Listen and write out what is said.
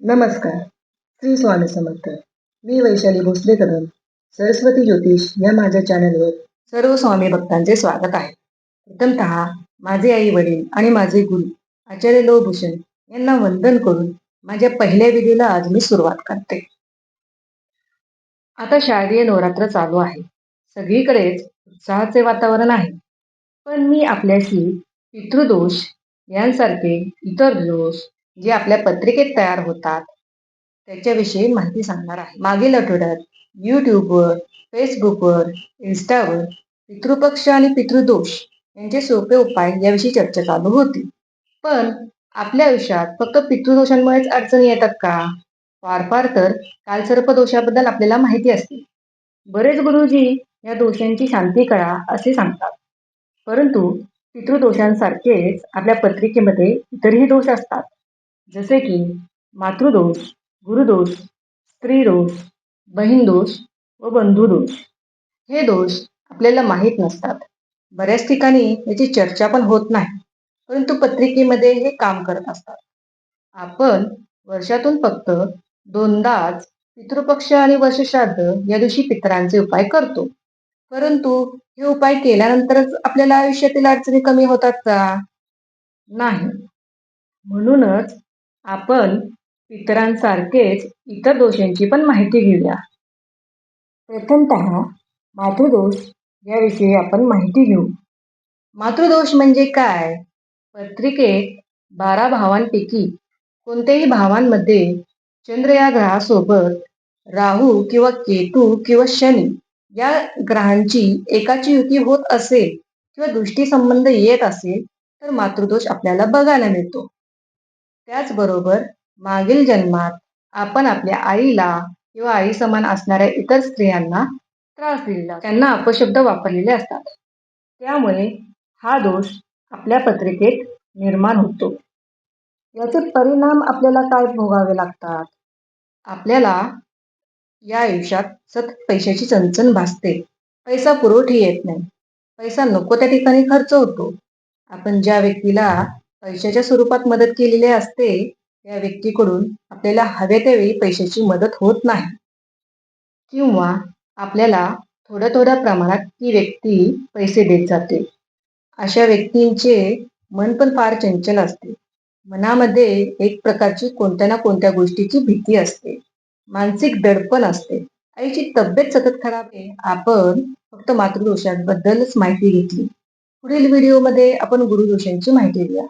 नमस्कार. श्री स्वामी समर्थ. मी वैशाली भोसले कदम सरस्वती ज्योतिष या माझ्या चॅनलवर सर्व स्वामी भक्तांचे स्वागत आहे. प्रथमतः माझे आई वडील आणि माझे गुरु आचार्य लोभूषण यांना वंदन करून माझ्या पहिल्या विधीला आज मी सुरुवात करते. आता शारदीय नवरात्र चालू आहे. सगळीकडेच उत्साहाचे वातावरण आहे. पण मी आपल्याशी पितृदोष यांसारखे इतर दोष जे आपल्या पत्रिकेत तयार होतात त्याच्याविषयी माहिती सांगणार आहे. मागील आठवड्यात यूट्यूबवर फेसबुकवर इन्स्टावर पितृपक्ष आणि पितृदोष यांचे सोपे उपाय याविषयी चर्चा चालू होती. पण आपल्या आयुष्यात फक्त पितृदोषांमुळेच अडचणी येतात का? फार फार तर कालसर्पदोषाबद्दल आपल्याला माहिती असते. बरेच गुरुजी या दोषांची शांती करा असे सांगतात. परंतु पितृदोषांसारखेच आपल्या पत्रिकेमध्ये इतरही दोष असतात. जसे की मातृदोष गुरुदोष स्त्रीदोष बहीणदोष व बंधुदोष. हे दोष आपल्याला माहीत नसतात. बऱ्याच ठिकाणी याची चर्चा पण होत नाही परंतु पत्रिकेमध्ये हे काम करत असतात. आपण वर्षातून फक्त दोनदाच पितृपक्ष आणि वर्षश्राद्ध या दिवशी पितरांचे उपाय करतो. परंतु हे उपाय केल्यानंतरच आपल्याला आयुष्यातील अडचणी कमी होतात का? नाही. म्हणूनच आपण पितरांसारखेच इतर दोषांची पण माहिती घेऊया. प्रथमत मातृदोष याविषयी आपण माहिती घेऊ. मातृदोष म्हणजे काय? पत्रिकेत बारा भावांपैकी कोणत्याही भावांमध्ये चंद्र या ग्रहासोबत राहू किंवा केतू किंवा शनी या ग्रहांची एकाची युती होत असेल किंवा दृष्टी संबंध येत असेल तर मातृदोष आपल्याला बघायला मिळतो. त्याचबरोबर मागील जन्मात आपण आपल्या आईला किंवा आई समान असणाऱ्या इतर स्त्रियांना त्रास दिलेला त्यांना अपशब्द वापरलेले असतात. त्यामुळे हा दोष आपल्या पत्रिकेत निर्माण होतो. याचे परिणाम आपल्याला काय भोगावे लागतात? आपल्याला या आयुष्यात सतत पैशाची चणचण भासते. पैसा पुरवठी येत नाही. पैसा नको त्या ठिकाणी खर्च होतो. आपण ज्या व्यक्तीला पैशाच्या स्वरूपात मदत केलेली असते त्या व्यक्तीकडून आपल्याला हव्या त्यावेळी पैशाची मदत होत नाही. किंवा आपल्याला थोड्या थोड्या प्रमाणात ती व्यक्ती पैसे देत जाते. अशा व्यक्तींचे मन पण फार चंचल असते. मनामध्ये एक प्रकारची कोणत्या ना कोणत्या गोष्टीची भीती असते. मानसिक दडपण असते. आईची तब्येत सतत खराब आहे. आपण फक्त मातृदोषांबद्दलच माहिती घेतली. पुढील व्हिडिओमध्ये आपण गुरुदोषांची माहिती घेऊया